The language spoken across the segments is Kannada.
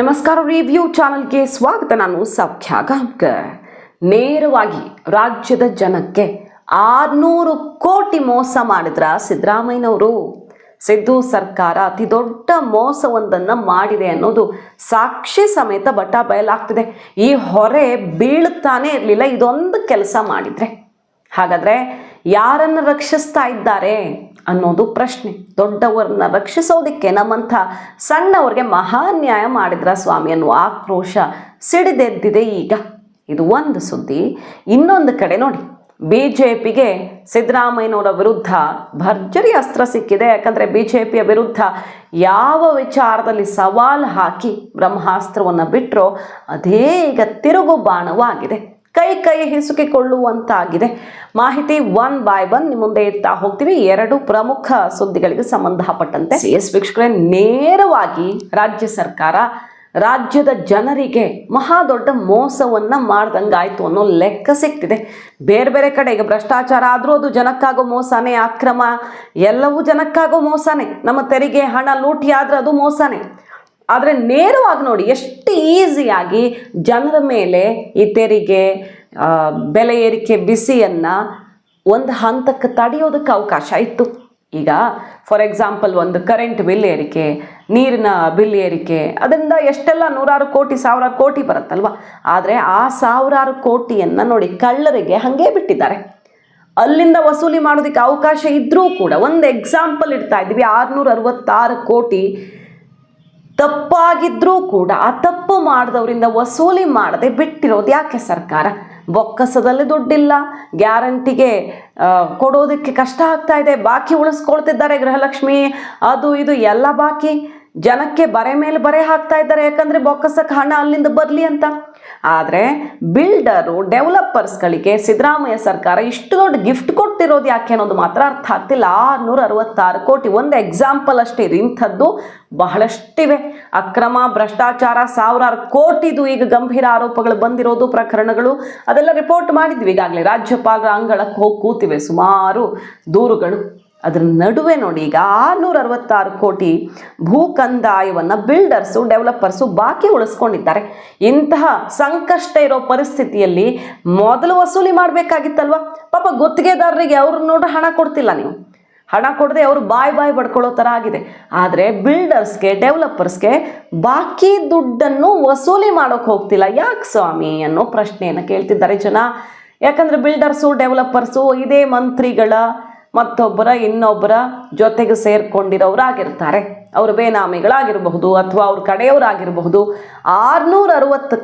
ನಮಸ್ಕಾರ ರಿವ್ಯೂ ಚಾನಲ್ಗೆ ಸ್ವಾಗತ. ನಾನು ಸೌಖ್ಯ ನೇರವಾಗಿ ರಾಜ್ಯದ ಜನಕ್ಕೆ ಆರ್ನೂರು ಕೋಟಿ ಮೋಸ ಮಾಡಿದ್ರ ಸಿದ್ದರಾಮಯ್ಯನವರು? ಸಿದ್ದು ಸರ್ಕಾರ ಅತಿ ದೊಡ್ಡ ಮೋಸವೊಂದನ್ನು ಮಾಡಿದೆ ಅನ್ನೋದು ಸಾಕ್ಷಿ ಸಮೇತ ಬಟ ಬಯಲಾಗ್ತಿದೆ. ಈ ಹೊರೆ ಬೀಳುತ್ತಾನೆ ಇರಲಿಲ್ಲ, ಇದೊಂದು ಕೆಲಸ ಮಾಡಿದ್ರೆ. ಹಾಗಾದ್ರೆ ಯಾರನ್ನು ರಕ್ಷಿಸ್ತಾ ಇದ್ದಾರೆ? ಅನ್ನೋದು ಪ್ರಶ್ನೆ. ದೊಡ್ಡವರನ್ನ ರಕ್ಷಿಸೋದಕ್ಕೆ ನಮ್ಮಂಥ ಸಣ್ಣವ್ರಿಗೆ ಮಹಾನ್ಯಾಯ ಮಾಡಿದ್ರ ಸ್ವಾಮಿ ಅನ್ನುವ ಆಕ್ರೋಶ ಸಿಡಿದೆದ್ದಿದೆ ಈಗ. ಇದು ಒಂದು ಸುದ್ದಿ. ಇನ್ನೊಂದು ಕಡೆ ನೋಡಿ. ಬಿ ಜೆ ಪಿಗೆ ಸಿದ್ದರಾಮಯ್ಯನವರ ವಿರುದ್ಧ ಭರ್ಜರಿ ಅಸ್ತ್ರ ಸಿಕ್ಕಿದೆ. ಯಾಕಂದರೆ ಬಿ ಜೆ ಪಿಯ ವಿರುದ್ಧ ಯಾವ ವಿಚಾರದಲ್ಲಿ ಸವಾಲು ಹಾಕಿ ಬ್ರಹ್ಮಾಸ್ತ್ರವನ್ನು ಬಿಟ್ಟರೋ ಅದೇ ಈಗ ತಿರುಗು ಬಾಣವಾಗಿದೆ. ಕೈ ಕೈ ಹಿಸುಕಿಕೊಳ್ಳುವಂತಾಗಿದೆ. ಮಾಹಿತಿ ಒನ್ ಬೈ ಒನ್ ನಿಮ್ಮ ಮುಂದೆ ಇಡ್ತಾ ಹೋಗ್ತೀವಿ. ಎರಡು ಪ್ರಮುಖ ಸುದ್ದಿಗಳಿಗೆ ಸಂಬಂಧಪಟ್ಟಂತೆ. ಸಿ ಎಸ್ ವೀಕ್ಷಕರೇ ನೇರವಾಗಿ ರಾಜ್ಯ ಸರ್ಕಾರ ರಾಜ್ಯದ ಜನರಿಗೆ ಮಹಾ ದೊಡ್ಡ ಮೋಸವನ್ನ ಮಾಡ್ದಂಗಾಯ್ತು ಅನ್ನೋ ಲೆಕ್ಕ ಸಿಕ್ತಿದೆ. ಬೇರೆ ಬೇರೆ ಕಡೆ ಈಗ ಭ್ರಷ್ಟಾಚಾರ ಆದರೂ ಅದು ಜನಕ್ಕಾಗೋ ಮೋಸನೇ ಅಕ್ರಮ ಎಲ್ಲವೂ ಜನಕ್ಕಾಗೋ ಮೋಸನೇ. ನಮ್ಮ ತೆರಿಗೆ ಹಣ ಲೂಟಿ ಆದ್ರೆ ಅದು ಮೋಸನೇ. ಆದರೆ ನೇರವಾಗಿ ನೋಡಿ ಎಷ್ಟು ಈಸಿಯಾಗಿ ಜನರ ಮೇಲೆ ಈ ತೆರಿಗೆ ಬೆಲೆ ಏರಿಕೆ ಬಿಸಿಯನ್ನು ಒಂದು ಹಂತಕ್ಕೆ ತಡೆಯೋದಕ್ಕೆ ಅವಕಾಶ ಇತ್ತು. ಈಗ ಫಾರ್ ಎಕ್ಸಾಂಪಲ್ ಒಂದು ಕರೆಂಟ್ ಬಿಲ್ ಏರಿಕೆ, ನೀರಿನ ಬಿಲ್ ಏರಿಕೆ, ಅದರಿಂದ ಎಷ್ಟೆಲ್ಲ ನೂರಾರು ಕೋಟಿ, ಸಾವಿರಾರು ಕೋಟಿ ಬರುತ್ತಲ್ವ? ಆದರೆ ಆ ಸಾವಿರಾರು ಕೋಟಿಯನ್ನು ನೋಡಿ ಕಳ್ಳರಿಗೆ ಹಾಗೇ ಬಿಟ್ಟಿದ್ದಾರೆ. ಅಲ್ಲಿಂದ ವಸೂಲಿ ಮಾಡೋದಕ್ಕೆ ಅವಕಾಶ ಇದ್ದರೂ ಕೂಡ ಒಂದು ಎಕ್ಸಾಂಪಲ್ ಇಡ್ತಾ ಇದ್ವಿ ಆರುನೂರ ಅರವತ್ತಾರು ಕೋಟಿ ತಪ್ಪಾಗಿದ್ರೂ ಕೂಡ ಆ ತಪ್ಪು ಮಾಡಿದವರಿಂದ ವಸೂಲಿ ಮಾಡದೆ ಬಿಟ್ಟಿರೋದು ಯಾಕೆ ಸರ್ಕಾರ? ಬೊಕ್ಕಸದಲ್ಲಿ ದುಡ್ಡಿಲ್ಲ, ಗ್ಯಾರಂಟಿಗೆ ಕೊಡೋದಕ್ಕೆ ಕಷ್ಟ ಆಗ್ತಾ ಇದೆ, ಬಾಕಿ ಉಳಿಸ್ಕೊಳ್ತಿದ್ದಾರೆ ಗೃಹಲಕ್ಷ್ಮಿ, ಅದು ಇದು ಎಲ್ಲ ಬಾಕಿ. ಜನಕ್ಕೆ ಬರೆ ಮೇಲೆ ಬರೆ ಹಾಕ್ತಾ ಇದ್ದಾರೆ, ಯಾಕಂದರೆ ಬೊಕ್ಕಸಕ್ಕೆ ಹಣ ಅಲ್ಲಿಂದ ಬರಲಿ ಅಂತ. ಆದರೆ ಬಿಲ್ಡರು, ಡೆವಲಪರ್ಸ್ಗಳಿಗೆ ಸಿದ್ದರಾಮಯ್ಯ ಸರ್ಕಾರ ಇಷ್ಟು ದೊಡ್ಡ ಗಿಫ್ಟ್ ಕೊಡ್ತಿರೋದು ಯಾಕೆ ಅನ್ನೋದು ಮಾತ್ರ ಅರ್ಥ ಆಗ್ತಿಲ್ಲ. ಆರುನೂರ ಅರವತ್ತಾರು ಕೋಟಿ ಒಂದು ಎಕ್ಸಾಂಪಲ್ ಅಷ್ಟೇ ಇದು. ಇಂಥದ್ದು ಬಹಳಷ್ಟಿವೆ. ಅಕ್ರಮ, ಭ್ರಷ್ಟಾಚಾರ, ಸಾವಿರಾರು ಕೋಟಿದು ಈಗ ಗಂಭೀರ ಆರೋಪಗಳು ಬಂದಿರೋದು ಪ್ರಕರಣಗಳು. ಅದೆಲ್ಲ ರಿಪೋರ್ಟ್ ಮಾಡಿದ್ವಿ ಈಗಾಗಲೇ. ರಾಜ್ಯಪಾಲರ ಅಂಗಳಕ್ಕೆ ಹೋಗಿ ಕೂತಿವೆ ಸುಮಾರು ದೂರುಗಳು. ಅದ್ರ ನಡುವೆ ನೋಡಿ, ಈಗ ಆರುನೂರ ಅರವತ್ತಾರು ಕೋಟಿ ಭೂ ಕಂದಾಯವನ್ನು ಬಿಲ್ಡರ್ಸು ಡೆವಲಪರ್ಸು ಬಾಕಿ ಉಳಿಸ್ಕೊಂಡಿದ್ದಾರೆ. ಇಂತಹ ಸಂಕಷ್ಟ ಇರೋ ಪರಿಸ್ಥಿತಿಯಲ್ಲಿ ಮೊದಲು ವಸೂಲಿ ಮಾಡಬೇಕಾಗಿತ್ತಲ್ವ? ಪಾಪ ಗುತ್ತಿಗೆದಾರರಿಗೆ ಅವ್ರು ನೋಡ್ರೆ ಹಣ ಕೊಡ್ತಿಲ್ಲ ನೀವು. ಹಣ ಕೊಡದೆ ಅವರು ಬಾಯ್ ಬಾಯ್ ಬಡ್ಕೊಳ್ಳೋ ಥರ ಆಗಿದೆ. ಆದರೆ ಬಿಲ್ಡರ್ಸ್ಗೆ ಡೆವಲಪರ್ಸ್ಗೆ ಬಾಕಿ ದುಡ್ಡನ್ನು ವಸೂಲಿ ಮಾಡೋಕೆ ಹೋಗ್ತಿಲ್ಲ. ಯಾಕೆ ಸ್ವಾಮಿ ಅನ್ನೋ ಪ್ರಶ್ನೆಯನ್ನು ಕೇಳ್ತಿದ್ದಾರೆ ಜನ. ಯಾಕಂದರೆ ಬಿಲ್ಡರ್ಸು ಡೆವಲಪರ್ಸು ಇದೇ ಮಂತ್ರಿಗಳ ಮತ್ತೊಬ್ಬರ ಇನ್ನೊಬ್ಬರ ಜೊತೆಗೆ ಸೇರ್ಕೊಂಡಿರೋರಾಗಿರ್ತಾರೆ. ಅವರು ಬೇನಾಮಿಗಳಾಗಿರಬಹುದು ಅಥವಾ ಅವ್ರ ಕಡೆಯವರಾಗಿರಬಹುದು. ಆರುನೂರ ಅರವತ್ತು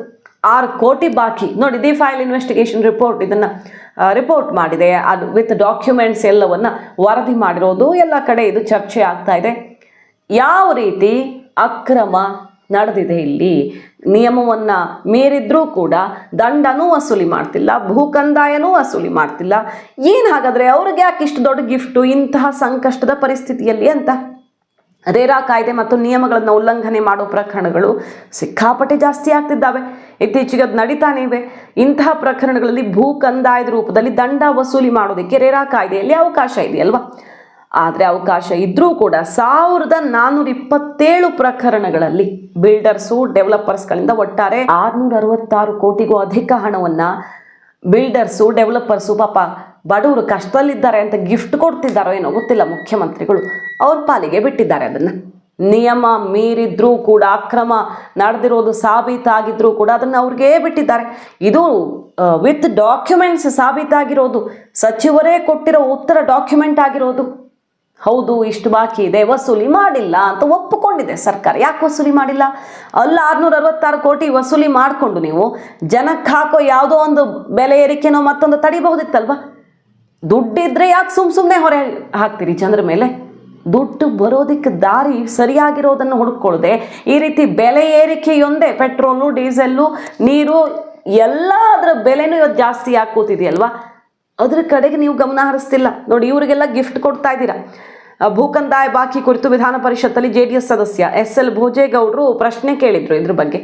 ಆರು ಕೋಟಿ ಬಾಕಿ. ನೋಡಿ, ದಿ ಫೈಲ್ ಇನ್ವೆಸ್ಟಿಗೇಷನ್ ರಿಪೋರ್ಟ್ ಇದನ್ನು ರಿಪೋರ್ಟ್ ಮಾಡಿದೆ. ಅದು ವಿತ್ ಡಾಕ್ಯುಮೆಂಟ್ಸ್ ಎಲ್ಲವನ್ನು ವರದಿ ಮಾಡಿರೋದು. ಎಲ್ಲ ಕಡೆ ಇದು ಚರ್ಚೆ ಆಗ್ತಾ ಇದೆ. ಯಾವ ರೀತಿ ಅಕ್ರಮ ನಡೆದಿದೆ ಇಲ್ಲಿ. ನಿಯಮವನ್ನು ಮೀರಿದ್ರೂ ಕೂಡ ದಂಡನೂ ವಸೂಲಿ ಮಾಡ್ತಿಲ್ಲ ಭೂ ಕಂದಾಯನೂ ವಸೂಲಿ ಮಾಡ್ತಿಲ್ಲ. ಏನು ಹಾಗಾದರೆ ಅವ್ರಿಗೆ ಯಾಕೆ ಇಷ್ಟು ದೊಡ್ಡ ಗಿಫ್ಟು ಇಂತಹ ಸಂಕಷ್ಟದ ಪರಿಸ್ಥಿತಿಯಲ್ಲಿ ಅಂತ? ರೇರಾ ಕಾಯ್ದೆ ಮತ್ತು ನಿಯಮಗಳನ್ನು ಉಲ್ಲಂಘನೆ ಮಾಡೋ ಪ್ರಕರಣಗಳು ಸಿಕ್ಕಾಪಟ್ಟೆ ಜಾಸ್ತಿ ಆಗ್ತಿದ್ದಾವೆ. ಇತ್ತೀಚೆಗೆ ಅದು ನಡೀತಾನೆ ಇವೆ ಇಂತಹ ಪ್ರಕರಣಗಳಲ್ಲಿ ಭೂ ಕಂದಾಯದ ರೂಪದಲ್ಲಿ ದಂಡ ವಸೂಲಿ ಮಾಡೋದಕ್ಕೆ ರೇರಾ ಕಾಯ್ದೆಯಲ್ಲಿ ಅವಕಾಶ ಇದೆಯಲ್ವಾ? ಆದರೆ ಅವಕಾಶ ಇದ್ದರೂ ಕೂಡ ಸಾವಿರದ ನಾನ್ನೂರ ಇಪ್ಪತ್ತೇಳು ಪ್ರಕರಣಗಳಲ್ಲಿ ಬಿಲ್ಡರ್ಸು, ಡೆವಲಪರ್ಸ್ಗಳಿಂದ ಒಟ್ಟಾರೆ ಆರುನೂರ ಅರವತ್ತಾರು ಕೋಟಿಗೂ ಅಧಿಕ ಹಣವನ್ನು ಬಿಲ್ಡರ್ಸು, ಡೆವಲಪರ್ಸು ಪಾಪ ಬಡವರು ಕಷ್ಟದಲ್ಲಿದ್ದಾರೆ ಅಂತ ಗಿಫ್ಟ್ ಕೊಡ್ತಿದ್ದಾರೋ ಏನೋ ಗೊತ್ತಿಲ್ಲ ಮುಖ್ಯಮಂತ್ರಿಗಳು. ಅವ್ರ ಪಾಲಿಗೆ ಬಿಟ್ಟಿದ್ದಾರೆ ಅದನ್ನು. ನಿಯಮ ಮೀರಿದ್ರೂ ಕೂಡ, ಅಕ್ರಮ ನಡೆದಿರೋದು ಸಾಬೀತಾಗಿದ್ರೂ ಕೂಡ ಅದನ್ನು ಅವ್ರಿಗೆ ಬಿಟ್ಟಿದ್ದಾರೆ. ಇದು ವಿತ್ ಡಾಕ್ಯುಮೆಂಟ್ಸ್ ಸಾಬೀತಾಗಿರೋದು, ಸಚಿವರೇ ಕೊಟ್ಟಿರೋ ಉತ್ತರ ಡಾಕ್ಯುಮೆಂಟ್ ಆಗಿರೋದು. ಹೌದು, ಇಷ್ಟು ಬಾಕಿ ಇದೆ, ವಸೂಲಿ ಮಾಡಿಲ್ಲ ಅಂತ ಒಪ್ಪಿಕೊಂಡಿದೆ ಸರ್ಕಾರ. ಯಾಕೆ ವಸೂಲಿ ಮಾಡಿಲ್ಲ? ಅಲ್ಲ ಆರುನೂರ ಅರವತ್ತಾರು ಕೋಟಿ ವಸೂಲಿ ಮಾಡಿಕೊಂಡು ನೀವು ಜನಕ್ಕೆ ಹಾಕೋ ಯಾವುದೋ ಒಂದು ಬೆಲೆ ಏರಿಕೆನೋ ಮತ್ತೊಂದು ತಡಿಬಹುದಿತ್ತಲ್ವ? ದುಡ್ಡಿದ್ರೆ ಯಾಕೆ ಸುಮ್ಮ ಸುಮ್ಮನೆ ಹೊರೆ ಹಾಕ್ತೀರಿ ಜನರ ಮೇಲೆ? ದುಡ್ಡು ಬರೋದಕ್ಕೆ ದಾರಿ ಸರಿಯಾಗಿರೋದನ್ನು ಹುಡುಕೊಳ್ಳದೆ ಈ ರೀತಿ ಬೆಲೆ ಏರಿಕೆಯೊಂದೇ ಪೆಟ್ರೋಲು, ಡೀಸೆಲ್ಲು, ನೀರು, ಎಲ್ಲ ಅದರ ಬೆಲೆನೂ ಇವತ್ತು ಜಾಸ್ತಿ ಹಾಕೋತಿದೆಯಲ್ವಾ ಕೂತಿದೆಯಲ್ವಾ? ಅದ್ರ ಕಡೆಗೆ ನೀವು ಗಮನ ಹರಿಸ್ತಿಲ್ಲ. ನೋಡಿ, ಇವರಿಗೆಲ್ಲ ಗಿಫ್ಟ್ ಕೊಡ್ತಾ ಇದ್ದೀರಾ. ಭೂಕಂದಾಯ ಬಾಕಿ ಕುರಿತು ವಿಧಾನ ಪರಿಷತ್ತಲ್ಲಿ ಜೆ ಡಿ ಎಸ್ ಸದಸ್ಯ ಎಸ್ ಎಲ್ ಭೋಜೇಗೌಡರು ಪ್ರಶ್ನೆ ಕೇಳಿದರು ಇದ್ರ ಬಗ್ಗೆ.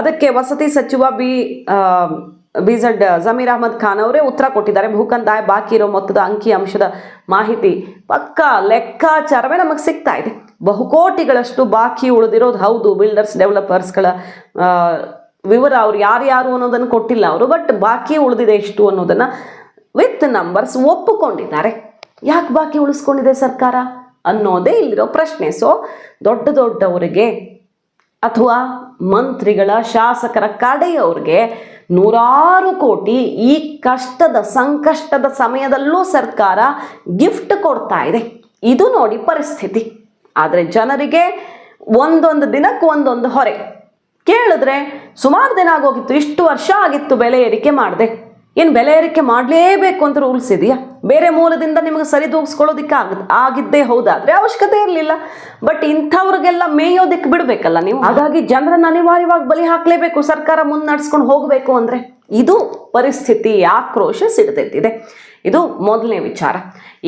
ಅದಕ್ಕೆ ವಸತಿ ಸಚಿವ B B Z Zameer Ahmed Khan ಅವರೇ ಉತ್ತರ ಕೊಟ್ಟಿದ್ದಾರೆ. ಭೂಕಂದಾಯ ಬಾಕಿ ಇರೋ ಮೊತ್ತದ ಅಂಕಿ ಅಂಶದ ಮಾಹಿತಿ ಪಕ್ಕಾ ಲೆಕ್ಕಾಚಾರವೇ ನಮಗೆ ಸಿಗ್ತಾ ಇದೆ. ಬಹುಕೋಟಿಗಳಷ್ಟು ಬಾಕಿ ಉಳಿದಿರೋದು ಹೌದು, ಬಿಲ್ಡರ್ಸ್, ಡೆವಲಪರ್ಸ್ಗಳ ವಿವರ ಅವ್ರು ಯಾರ್ಯಾರು ಅನ್ನೋದನ್ನು ಕೊಟ್ಟಿಲ್ಲ ಅವರು, ಬಟ್ ಬಾಕಿ ಉಳಿದಿದೆ ಎಷ್ಟು ಅನ್ನೋದನ್ನು ವಿತ್ ನಂಬರ್ಸ್ ಒಪ್ಪಿಕೊಂಡಿದ್ದಾರೆ. ಯಾಕೆ ಬಾಕಿ ಉಳಿಸ್ಕೊಂಡಿದೆ ಸರ್ಕಾರ? ಅನ್ನೋದೇ ಇಲ್ಲಿರೋ ಪ್ರಶ್ನೆ. ಸೊ ದೊಡ್ಡ ದೊಡ್ಡವರಿಗೆ ಅಥವಾ ಮಂತ್ರಿಗಳ, ಶಾಸಕರ ಕಡೆಯವ್ರಿಗೆ ನೂರಾರು ಕೋಟಿ ಈ ಕಷ್ಟದ, ಸಂಕಷ್ಟದ ಸಮಯದಲ್ಲೂ ಸರ್ಕಾರ ಗಿಫ್ಟ್ ಕೊಡ್ತಾ ಇದೆ. ಇದು ನೋಡಿ ಪರಿಸ್ಥಿತಿ. ಆದರೆ ಜನರಿಗೆ ಒಂದೊಂದು ದಿನಕ್ಕೆ ಒಂದೊಂದು ಹೊರೆ. ಕೇಳಿದ್ರೆ ಸುಮಾರು ದಿನ ಆಗೋಗಿತ್ತು, ಇಷ್ಟು ವರ್ಷ ಆಗಿತ್ತು ಬೆಲೆ ಏರಿಕೆ ಮಾಡಿದೆ. ಏನು ಬೆಲೆ ಏರಿಕೆ ಮಾಡಲೇಬೇಕು ಅಂತ ರೂಲ್ಸ್ ಇದೆಯಾ ಬೇರೆ ಮೂಲದಿಂದ ನಿಮಗೆ ಸರಿದೂಗಿಸ್ಕೊಳ್ಳೋದಿಕ್ಕೆ ಆಗ ಆಗಿದ್ದೇ ಹೌದಾದರೆ ಅವಶ್ಯಕತೆ ಇರಲಿಲ್ಲ. ಬಟ್ ಇಂಥವ್ರಿಗೆಲ್ಲ ಮೇಯೋದಕ್ಕೆ ಬಿಡಬೇಕಲ್ಲ ನೀವು? ಹಾಗಾಗಿ ಜನರನ್ನು ಅನಿವಾರ್ಯವಾಗಿ ಬಲಿ ಹಾಕಲೇಬೇಕು, ಸರ್ಕಾರ ಮುನ್ನಡೆಸ್ಕೊಂಡು ಹೋಗಬೇಕು ಅಂದರೆ. ಇದು ಪರಿಸ್ಥಿತಿ ಆಕ್ರೋಶ ಸಿಡಿದೆದ್ದಿದೆ ಇದು ಮೊದಲನೇ ವಿಚಾರ.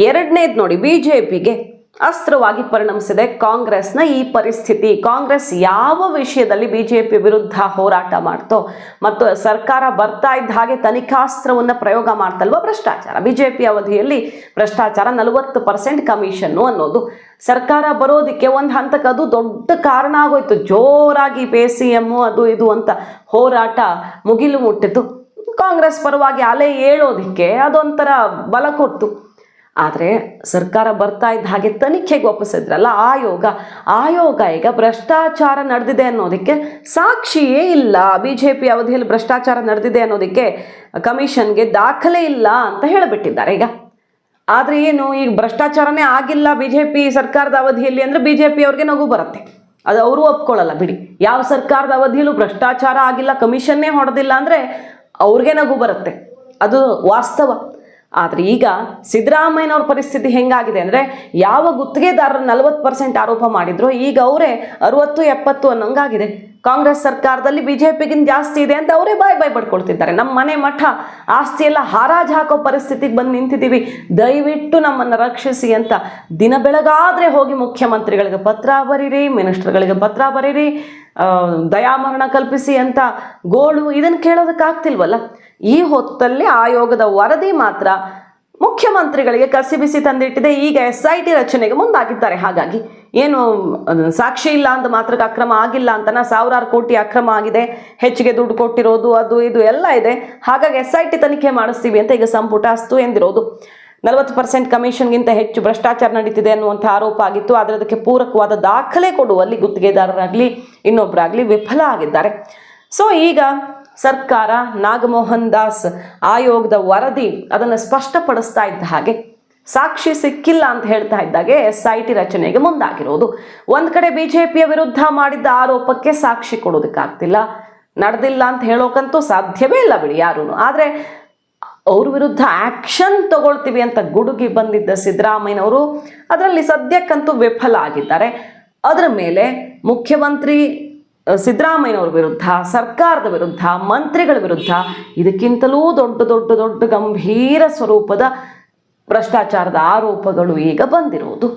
ಎರಡನೇದು ನೋಡಿ ಬಿ ಜೆ ಪಿಗೆ ಅಸ್ತ್ರವಾಗಿ ಪರಿಣಮಿಸಿದೆ ಕಾಂಗ್ರೆಸ್ನ ಈ ಪರಿಸ್ಥಿತಿ. ಕಾಂಗ್ರೆಸ್ ಯಾವ ವಿಷಯದಲ್ಲಿ ಬಿಜೆಪಿ ವಿರುದ್ಧ ಹೋರಾಟ ಮಾಡ್ತೋ ಮತ್ತು ಸರ್ಕಾರ ಬರ್ತಾ ಇದ್ದ ಹಾಗೆ ತನಿಖಾಸ್ತ್ರವನ್ನು ಪ್ರಯೋಗ ಮಾಡ್ತಲ್ವ? ಭ್ರಷ್ಟಾಚಾರ. ಬಿಜೆಪಿ ಅವಧಿಯಲ್ಲಿ ಭ್ರಷ್ಟಾಚಾರ ನಲವತ್ತು ಪರ್ಸೆಂಟ್ ಕಮಿಷನ್ನು ಅನ್ನೋದು. ಸರ್ಕಾರ ಬರೋದಕ್ಕೆ ಒಂದು ಹಂತಕ್ಕೆ ಅದು ದೊಡ್ಡ ಕಾರಣ ಆಗೋಯ್ತು. ಜೋರಾಗಿ ಪೇ ಸಿ ಎಮ್ಮು ಅದು ಇದು ಅಂತ ಹೋರಾಟ ಮುಗಿಲು ಮುಟ್ಟಿತು. ಕಾಂಗ್ರೆಸ್ ಪರವಾಗಿ ಅಲೆ ಏಳೋದಕ್ಕೆ ಅದೊಂಥರ ಬಲ ಕೊಡ್ತು. ಆದರೆ ಸರ್ಕಾರ ಬರ್ತಾ ಇದ್ದ ಹಾಗೆ ತನಿಖೆಗೆ ಒಪ್ಪಿಸಿದ್ರಲ್ಲ ಆಯೋಗ ಆಯೋಗ ಈಗ ಭ್ರಷ್ಟಾಚಾರ ನಡೆದಿದೆ ಅನ್ನೋದಕ್ಕೆ ಸಾಕ್ಷಿಯೇ ಇಲ್ಲ. ಬಿ ಜೆ ಪಿ ಅವಧಿಯಲ್ಲಿ ಭ್ರಷ್ಟಾಚಾರ ನಡೆದಿದೆ ಅನ್ನೋದಕ್ಕೆ ಕಮಿಷನ್ಗೆ ದಾಖಲೆ ಇಲ್ಲ ಅಂತ ಹೇಳಿಬಿಟ್ಟಿದ್ದಾರೆ ಈಗ. ಆದರೆ ಏನು, ಈಗ ಭ್ರಷ್ಟಾಚಾರನೇ ಆಗಿಲ್ಲ ಬಿ ಜೆ ಪಿ ಸರ್ಕಾರದ ಅವಧಿಯಲ್ಲಿ ಅಂದರೆ ಬಿ ಜೆ ಪಿ ಅವ್ರಿಗೆ ನಗು ಬರುತ್ತೆ. ಅದು ಅವರು ಒಪ್ಕೊಳ್ಳಲ್ಲ ಬಿಡಿ. ಯಾವ ಸರ್ಕಾರದ ಅವಧಿಯಲ್ಲೂ ಭ್ರಷ್ಟಾಚಾರ ಆಗಿಲ್ಲ, ಕಮಿಷನ್ನೇ ಹೊಡೆದಿಲ್ಲ ಅಂದರೆ ಅವ್ರಿಗೆ ನಗು ಬರುತ್ತೆ. ಅದು ವಾಸ್ತವ. ಆದರೆ ಈಗ ಸಿದ್ದರಾಮಯ್ಯನವ್ರ ಪರಿಸ್ಥಿತಿ ಹೆಂಗಾಗಿದೆ ಅಂದರೆ ಯಾವ ಗುತ್ತಿಗೆದಾರರು ನಲವತ್ತು ಪರ್ಸೆಂಟ್ ಆರೋಪ ಮಾಡಿದ್ರು ಈಗ ಅವರೇ ಅರುವತ್ತು ಎಪ್ಪತ್ತು ಅನ್ನೋಂಗಾಗಿದೆ. ಕಾಂಗ್ರೆಸ್ ಸರ್ಕಾರದಲ್ಲಿ ಬಿಜೆಪಿಗಿಂತ ಜಾಸ್ತಿ ಇದೆ ಅಂತ ಅವರೇ ಬಾಯ್ ಬಾಯ್ ಪಡ್ಕೊಳ್ತಿದ್ದಾರೆ. ನಮ್ಮ ಮನೆ ಮಠ, ಆಸ್ತಿ ಎಲ್ಲ ಹಾರಾಜು ಹಾಕೋ ಪರಿಸ್ಥಿತಿಗೆ ಬಂದು ನಿಂತಿದ್ದೀವಿ ದಯವಿಟ್ಟು ನಮ್ಮನ್ನು ರಕ್ಷಿಸಿ ಅಂತ ದಿನ ಬೆಳಗಾದ್ರೆ ಹೋಗಿ ಮುಖ್ಯಮಂತ್ರಿಗಳಿಗೆ ಪತ್ರ ಬರೀರಿ, ಮಿನಿಸ್ಟರ್ಗಳಿಗೆ ಪತ್ರ ಬರೀರಿ ದಯಾಮರಣ ಕಲ್ಪಿಸಿ ಅಂತ ಗೋಳು ಇದನ್ನು ಕೇಳೋದಕ್ಕಾಗ್ತಿಲ್ವಲ್ಲ? ಈ ಹೊತ್ತಲ್ಲಿ ಆಯೋಗದ ವರದಿ ಮಾತ್ರ ಮುಖ್ಯಮಂತ್ರಿಗಳಿಗೆ ಕಸಿಬಿಸಿ ತಂದಿಟ್ಟಿದೆ. ಈಗ ಎಸ್ ಐ ಟಿ ರಚನೆಗೆ ಮುಂದಾಗಿದ್ದಾರೆ. ಹಾಗಾಗಿ ಏನು ಸಾಕ್ಷಿ ಇಲ್ಲ ಅಂತ ಮಾತ್ರಕ್ಕೆ ಅಕ್ರಮ ಆಗಿಲ್ಲ ಅಂತನ? ಸಾವಿರಾರು ಕೋಟಿ ಅಕ್ರಮ ಆಗಿದೆ. ಹೆಚ್ಚಿಗೆ ದುಡ್ಡು ಕೊಟ್ಟಿರೋದು, ಅದು ಇದು ಎಲ್ಲ ಇದೆ. ಹಾಗಾಗಿ ಎಸ್ ಐ ಟಿ ತನಿಖೆ ಮಾಡಿಸ್ತೀವಿ ಅಂತ ಈಗ ಸಂಪುಟ ಅಸ್ತು ಎಂದಿರೋದು. ನಲವತ್ತು ಪರ್ಸೆಂಟ್ ಕಮಿಷನ್ಗಿಂತ ಹೆಚ್ಚು ಭ್ರಷ್ಟಾಚಾರ ನಡೀತಿದೆ ಅನ್ನುವಂಥ ಆರೋಪ ಆಗಿತ್ತು. ಆದರೆ ಅದಕ್ಕೆ ಪೂರಕವಾದ ದಾಖಲೆ ಕೊಡುವಲ್ಲಿ ಗುತ್ತಿಗೆದಾರರಾಗಲಿ ಇನ್ನೊಬ್ಬರಾಗಲಿ ವಿಫಲ ಆಗಿದ್ದಾರೆ. ಸೊ ಈಗ ಸರ್ಕಾರ ನಾಗಮೋಹನ್ ದಾಸ್ ಆಯೋಗದ ವರದಿ ಅದನ್ನು ಸ್ಪಷ್ಟಪಡಿಸ್ತಾ ಇದ್ದ ಹಾಗೆ ಸಾಕ್ಷಿ ಸಿಕ್ಕಿಲ್ಲ ಅಂತ ಹೇಳ್ತಾ ಇದ್ದಾಗೆ ಎಸ್ ಐ ಟಿ ರಚನೆಗೆ ಮುಂದಾಗಿರೋದು. ಒಂದು ಕಡೆ ಬಿಜೆಪಿಯ ವಿರುದ್ಧ ಮಾಡಿದ್ದ ಆರೋಪಕ್ಕೆ ಸಾಕ್ಷಿ ಕೊಡೋದಕ್ಕಾಗ್ತಿಲ್ಲ. ನಡೆದಿಲ್ಲ ಅಂತ ಹೇಳೋಕಂತೂ ಸಾಧ್ಯವೇ ಇಲ್ಲ ಬಿಡಿ ಯಾರೂ ಆದರೆ ಅವ್ರ ವಿರುದ್ಧ ಆಕ್ಷನ್ ತಗೊಳ್ತೀವಿ ಅಂತ ಗುಡುಗಿ ಬಂದಿದ್ದ ಸಿದ್ದರಾಮಯ್ಯನವರು ಅದರಲ್ಲಿ ಸದ್ಯಕ್ಕಂತೂ ವಿಫಲ ಆಗಿದ್ದಾರೆ. ಅದರ ಮೇಲೆ ಮುಖ್ಯಮಂತ್ರಿ ಸಿದ್ದರಾಮಯ್ಯನವ್ರ ವಿರುದ್ಧ, ಸರ್ಕಾರದ ವಿರುದ್ಧ, ಮಂತ್ರಿಗಳ ವಿರುದ್ಧ ಇದಕ್ಕಿಂತಲೂ ದೊಡ್ಡ ದೊಡ್ಡ ದೊಡ್ಡ ಗಂಭೀರ ಸ್ವರೂಪದ ಭ್ರಷ್ಟಾಚಾರದ ಆರೋಪಗಳು ಈಗ ಬಂದಿರುವುದು.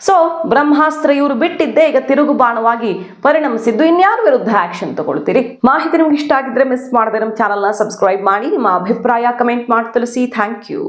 ಸೊ ಬ್ರಹ್ಮಾಸ್ತ್ರ ಇವರು ಬಿಟ್ಟಿದ್ದೇ ಈಗ ತಿರುಗು ಬಾಣವಾಗಿ ಪರಿಣಮಿಸಿದ್ದು ಇನ್ಯಾರ ವಿರುದ್ಧ ಆಕ್ಷನ್ ತಗೊಳ್ತೀರಿ? ಮಾಹಿತಿ ನಿಮ್ಗೆ ಇಷ್ಟ ಆಗಿದ್ರೆ ಮಿಸ್ ಮಾಡದೆ ನಮ್ಮ ಚಾನಲ್ನ ಸಬ್ಸ್ಕ್ರೈಬ್ ಮಾಡಿ, ನಿಮ್ಮ ಅಭಿಪ್ರಾಯ ಕಮೆಂಟ್ ಮಾಡಿ ತಿಳಿಸಿ. Thank you